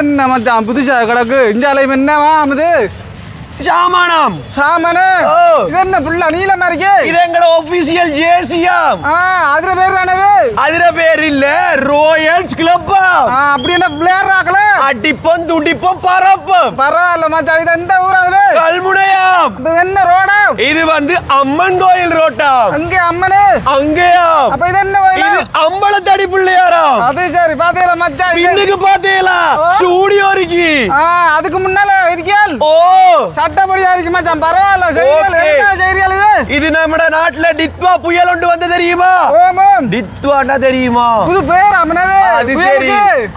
என்ன மச்சான் புதுசா கிடக்கு. இஞ்சாலையும் என்னவா இது சாமானம். சாமனு. இது என்ன புள்ள நீளமா இருக்கு இது எங்கட ஒபிஷியல் ஜேசியாம் அதுல பேர் தானது அதுல பேர் இல்ல ரோயல்ஸ் கிளப்பா ஆ அப்படி என்ன பிளேயர் அடிப்போம் துடிப்போம் பரப்போம். பரவாயில்ல மச்சான் இது எந்த ஊராகுது கல்முனையாம். இது வந்து அம்மன் கோயில் ரோட்டாம். அங்கே அம்மனு. அங்கேயாம் அப்ப இது என்ன இது கோயில் அம்பலத்தடி பிள்ளையாராம். அது சரி பாத்தீங்களா மச்சான் இன்னைக்கு பாத்தீங்களா? ஓ. ஸ்டூடியோ இருக்கு. அதுக்கு முன்னால இருக்கியால்? ஓ. சட்டப்படியா இருக்கு மச்சான். பரவாயில்ல செய்தியால் இது? இது நம்ம நாட்டுல டிட்வா புயல் ஒன்று வந்து தெரியுமா? ஓமம் டிட்வான்னா தெரியுமா? புது பேர் அது சரி.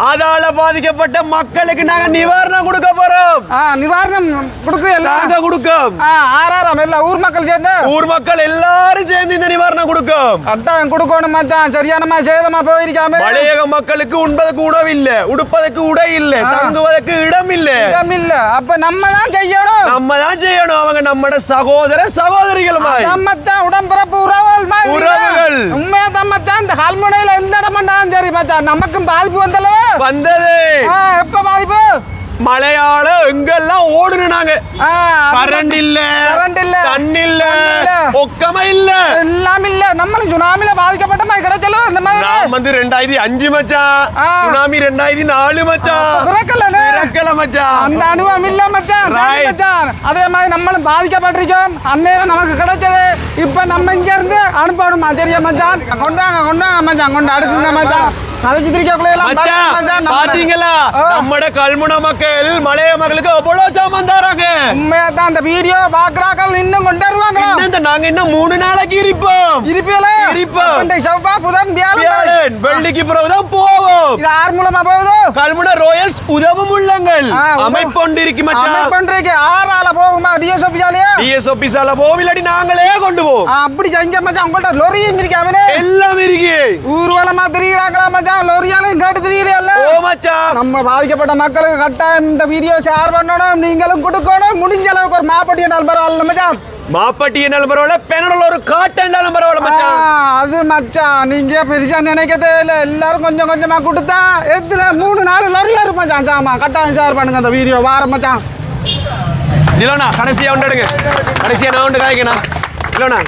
அதால பாதிக்கப்பட்ட மக்களுக்கு நாங்க நிவாரணம் கொடுக்க போறோம். நிவாரணம் கொடுக்கு எல்லாம். நாங்க கொடுக்கோம். ஆ ஆறாயிரம் எல்லா ஊர் மக்கள் சேர்ந்து. ஊர் மக்கள் எல்லாரும் சேர்ந்து இந்த நிவாரணம் கொடுக்கும். கட்டாயம் கொடுக்கணும் மச்சான். சரியானமா சேதமா போயிருக்காம. மலையக மக்களுக்கு உண்பதற்கு உணவு இல்ல. உடுப்பதற்கு உடை இல்ல. தங்குவதற்கு இடம் இல்ல. இடம் இல்ல. அப்ப நம்ம தான் செய்யணும். நம்ம தான் செய்யணும். அவங்க நம்மட சகோதர சகோதரிகள் அதான் மச்சான் உடம்பிறப்பு உறவுகள் உறவுகள். இந்த கால்முனையில எந்த இடம் பண்ணாலும் சரி மச்சான் நமக்கும் பாதிப்பு வந்தல வந்தது. எப்ப பாதிப்பு? மலையாள எங்கெல்லாம் நாங்க. அது கரண்ட் இல்ல. கரண்ட் இல்ல. தண்ணி இல்ல. ஒக்கம இல்ல. எல்லாம் இல்ல. நம்மளும் சுனாமில பாதிக்கப்பட்ட மாதிரி கிடைச்சலும் இந்த மாதிரி வந்து ரெண்டாயிரத்தி அஞ்சு மச்சான். சுனாமி ரெண்டாயிரத்தி நாலு மச்சான். பிறக்கல இறக்கல மச்சான். அந்த அனுபவம் இல்ல மச்சான். அதே மாதிரி நம்மளும் பாதிக்கப்பட்டிருக்கோம். அந்நேரம் நமக்கு கிடைச்சது. இப்ப நம்ம இங்க இருந்து அனுப்பணுமா? சரியா மச்சான்? கொண்டாங்க கொண்டாங்க மச்சான். கொண்டு அடுக்குங்க மச்சான். பாத்தீங்களா. நம்மட கல்முன மக்கள் மலைய மக்களுக்கு எவ்வளவு சாமான் தராங்க. உண்மையா தான் அந்த வீடியோ பாக்குறாக்கள் இன்னும் கொண்டு இந்த நாங்க இன்னும் மூணு நாளைக்கு இருப்போம். இருப்பியல இருப்போம். வெள்ளிக்கு பிறகுதான் போவோம். இது ஆறு மூலமா போகுது? கல்முன ரோயல்ஸ் உதவும் உள்ளங்கள். ஆ, உதவும். அமைப்பொண்டு இருக்கு மச்சான். பண்றீங்க ஆறால போகுமா? டிஎஸ் ஆஃபீஸாலயா டிஎஸ் ஆபீஸால போவோம் நாங்களே கொண்டு போவோம். அப்படி செஞ்ச மச்சான் உங்கள்ட்ட லொரியும் இருக்காமனே எல்லாம் இருக்கு. ஊர்வலமா திரிகிறாங்களா மச்சான்? லொரியாலும் கேட்டு திரிகிறீல்ல ஓ மச்சான். நம்ம பாதிக்கப்பட்ட மக்களுக்கு கட்டாயம் இந்த வீடியோ ஷேர் பண்ணணும். நீங்களும் கொடுக்கணும். முடிஞ்ச அளவுக்கு ஒரு மாப்பட்டிய பரவாயில்ல மச்சான். மாப்பட்டி என்ன பரவாயில்ல பெனடல் ஒரு காட்டன் பரவாயில்ல மச்சான் ஆ, அது மச்சான் நீங்க பெருசா நினைக்கதே தேவையில்ல எல்லாரும் கொஞ்சம் கொஞ்சமா கொடுத்தா எத்தனை மூணு நாலு லொரியா இருப்போம் மச்சான் சாமா கட்டாயம் ஷேர் பண்ணுங்க அந்த வீடியோ வார மச்சான் இல்லோண்ணா கடைசியா உண்டு எடுங்க. கடைசியா நான் உண்டு காய்க்கணும். இல்லோண்ணா